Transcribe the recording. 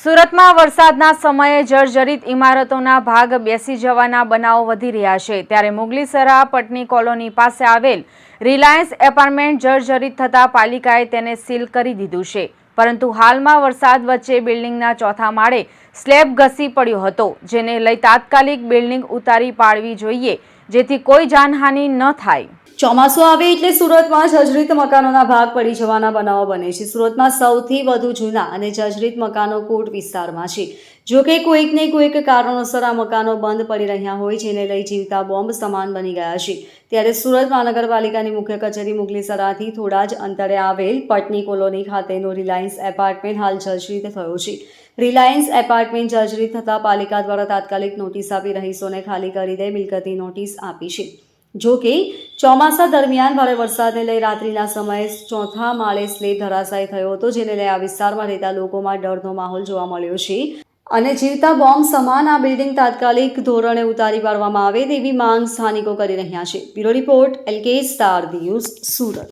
સુરતમાં વરસાદના સમયે જર્જરિત ઇમારતોના ભાગ બેસી જવાના બનાવો વધી રહ્યા છે. ત્યારે મુગલીસરા પટની કોલોની પાસે આવેલ રિલાયન્સ એપાર્ટમેન્ટ જર્જરિત થતાં પાલિકાએ તેને સીલ કરી દીધું છે. પરંતુ હાલમાં વરસાદ વચ્ચે બિલ્ડિંગના ચોથા માળે સ્લેબ ઘસી પડ્યો હતો, જેને લઈ તાત્કાલિક બિલ્ડિંગ ઉતારી પાડવી જોઈએ, જેથી કોઈ જાનહાનિ ન થાય. ચોમાસું આવે એટલે સુરતમાં જર્જરિત મકાનોના ભાગ પડી જવાના બનાવો બને છે. સુરતમાં સૌથી વધુ જૂના અને જર્જરિત મકાનો કોટ વિસ્તારમાં છે. જો કે કોઈકને કોઈક કારણોસર આ મકાનો બંધ પડી રહ્યા હોય, જેને લઈ જીવતા બોમ્બ સમાન બની ગયા છે. ત્યારે સુરત મહાનગરપાલિકાની મુખ્ય કચેરી મુગલીસરાથી થોડા જ અંતરે આવેલ પટની કોલોની ખાતેનો રિલાયન્સ એપાર્ટમેન્ટ હાલ જર્જરિત થયો છે. રિલાયન્સ એપાર્ટમેન્ટ જર્જરિત થતાં પાલિકા દ્વારા તાત્કાલિક નોટિસ આપી રહીશોને ખાલી કરી દે, મિલકતની નોટિસ આપી છે. જો કે, ચોમાસા દરમિયાન ભારે વરસાદને લઈ રાત્રિના સમયે ચોથા માળે સ્લેબ ધરાશાયી થયો હતો, જેને લઈ આ વિસ્તારમાં રહેતા લોકોમાં ડરનો માહોલ જોવા મળ્યો છે. અને જીવતા બોમ્બ સમાન આ બિલ્ડિંગ તાત્કાલિક ધોરણે ઉતારી પાડવામાં આવે તેવી માંગ સ્થાનિકો કરી રહ્યા છે. Bureau report LK star news, Surat.